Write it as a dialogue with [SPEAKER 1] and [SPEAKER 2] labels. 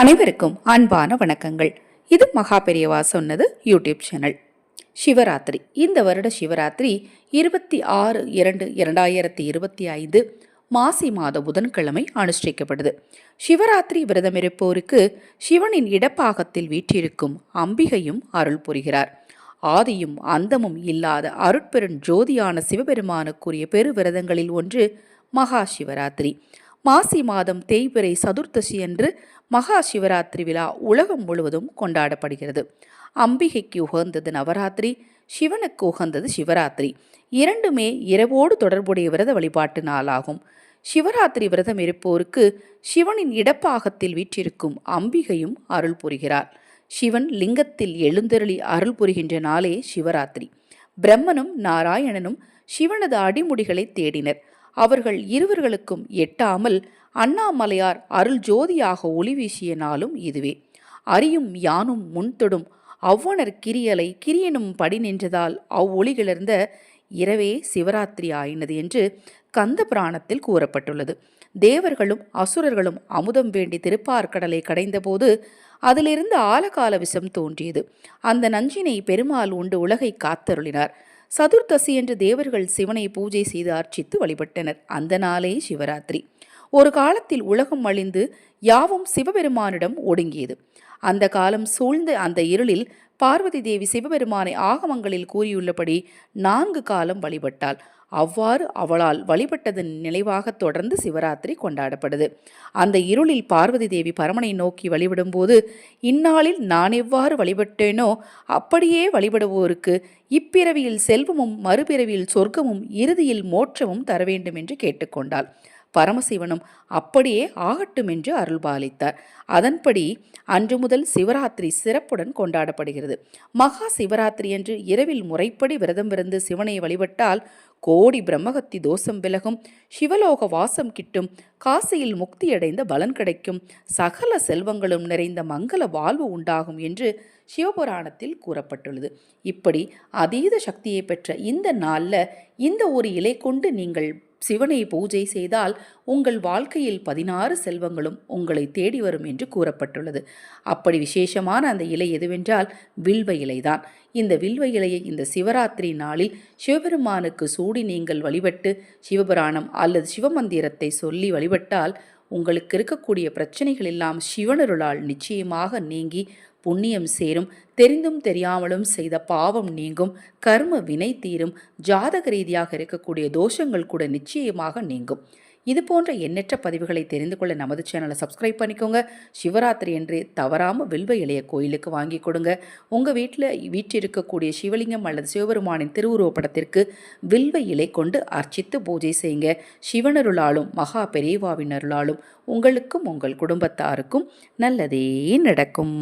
[SPEAKER 1] அனைவருக்கும் அன்பான வணக்கங்கள். இது மகா பெரியவா சொன்னது யூடியூப் சேனல். சிவராத்திரி. இந்த வருட சிவராத்திரி இருபத்தி ஆறு இரண்டு இரண்டாயிரத்தி இருபத்தி ஐந்து மாசி மாத புதன்கிழமை அனுஷ்டிக்கப்படுது. சிவராத்திரி விரதமிருப்போருக்கு சிவனின் இடப்பாகத்தில் வீற்றிருக்கும் அம்பிகையும் அருள் புரிகிறார். ஆதியும் அந்தமும் இல்லாத அருட்பெருஞ் ஜோதியான சிவபெருமானுக்குரிய பெருவிரதங்களில் ஒன்று மகா சிவராத்திரி. மாசி மாதம் தேய்பிறை சதுர்த்தசி அன்று மகா சிவராத்திரி விழா உலகம் முழுவதும் கொண்டாடப்படுகிறது. அம்பிகைக்கு உகந்தது நவராத்திரி சிவனுக்கு உகந்தது சிவராத்திரி. இரண்டுமே இரவோடு தொடர்புடைய விரத வழிபாட்டு நாளாகும். சிவராத்திரி விரதம் இருப்போருக்கு சிவனின் இடப்பாகத்தில் வீற்றிருக்கும் அம்பிகையும் அருள் புரிகிறார். சிவன் லிங்கத்தில் எழுந்தருளி அருள் புரிகின்ற நாளே சிவராத்திரி. பிரம்மனும் நாராயணனும் சிவனது அடிமுடிகளை தேடினர். அவர்கள் இருவர்களுக்கும் எட்டாமல் அண்ணாமலையார் அருள் ஜோதியாக ஒளி வீசிய நாளும் இதுவே. அறியும் யானும் முன்தொடும் அவ்வனர் கிரியலை கிரியனும் படி நின்றதால் அவ்வொளிகிளர்ந்த இரவே சிவராத்திரி ஆயினது என்று கந்த புராணத்தில் கூறப்பட்டுள்ளது. தேவர்களும் அசுரர்களும் அமுதம் வேண்டி திருப்பார்கடலை கடைந்தபோது அதிலிருந்து ஆலகால விஷம் தோன்றியது. அந்த நஞ்சினை பெருமாள் உண்டு உலகை காத்தருளினார். சதுர்த்தசி என்று தேவர்கள் சிவனை பூஜை செய்து அர்ச்சித்து வழிபட்டனர். அந்த நாளே சிவராத்திரி. ஒரு காலத்தில் உலகம் அழிந்து யாவும் சிவபெருமானிடம் ஒடுங்கியது. அந்த காலம் சூழ்ந்த அந்த இருளில் பார்வதி தேவி சிவபெருமானை ஆகமங்களில் கூறியுள்ளபடி நான்கு காலம் வழிபட்டாள். அவ்வாறு அவளால் வழிபட்டதன் நினைவாக தொடர்ந்து சிவராத்திரி கொண்டாடப்படுது. அந்த இருளில் பார்வதி தேவி பரமனை நோக்கி வழிபடும்போது இந்நாளில் நான் எவ்வாறு வழிபட்டேனோ அப்படியே வழிபடுவோருக்கு இப்பிறவியில் செல்வமும் மறுபிறவியில் சொர்க்கமும் இறுதியில் மோட்சமும் தர வேண்டும் என்று கேட்டுக்கொண்டாள். பரமசிவனும் அப்படியே ஆகட்டும் என்று அருள்பாலித்தார். அதன்படி அன்று முதல் சிவராத்திரி சிறப்புடன் கொண்டாடப்படுகிறது. மகா சிவராத்திரி என்று இரவில் முறைப்படி விரதம் இருந்து சிவனை வழிபட்டால் கோடி பிரம்மகத்தி தோஷம் விலகும். சிவலோக வாசம் கிட்டும். காசியில் முக்தியடைந்த பலன் கிடைக்கும். சகல செல்வங்களும் நிறைந்த மங்கள வாழ்வு உண்டாகும் என்று சிவபுராணத்தில் கூறப்பட்டுள்ளது. இப்படி அதீத சக்தியை பெற்ற இந்த நாளில் இந்த ஒரு இலை கொண்டு நீங்கள் சிவனை பூஜை செய்தால் உங்கள் வாழ்க்கையில் பதினாறு செல்வங்களும் உங்களை தேடி வரும் என்று கூறப்பட்டுள்ளது. அப்படி விசேஷமான அந்த இலை எதுவென்றால் வில்வ இலைதான். இந்த வில்வ இலையை இந்த சிவராத்திரி நாளில் சிவபெருமானுக்கு சூடி நீங்கள் வழிபட்டு சிவபுராணம் அல்லது சிவமந்திரத்தை சொல்லி வழிபட்டால் உங்களுக்கு இருக்கக்கூடிய பிரச்சனைகள் எல்லாம் சிவனருளால் நிச்சயமாக நீங்கி புண்ணியம் சேரும். தெரிந்தும் தெரியாமலும் செய்த பாவம் நீங்கும். கர்ம வினை தீரும். ஜாதக ரீதியாக இருக்கக்கூடிய தோஷங்கள் கூட நிச்சயமாக நீங்கும். இது போன்ற எண்ணற்ற பதிவுகளை தெரிந்து கொள்ள நமது சேனலை சப்ஸ்கிரைப் பண்ணிக்கோங்க. சிவராத்திரி என்று தவறாமல் வில்வ இலைய கோயிலுக்கு வாங்கி கொடுங்க. உங்கள் வீட்டில் வீற்றிருக்கக்கூடிய சிவலிங்கம் அல்லது சிவபெருமானின் திருவுருவப்படத்திற்கு வில்வ இலை கொண்டு அர்ச்சித்து பூஜை செய்யுங்க. சிவனருளாலும் மகா பெரியவாவினருளாலும் உங்களுக்கும் உங்கள் குடும்பத்தாருக்கும் நல்லதே நடக்கும்.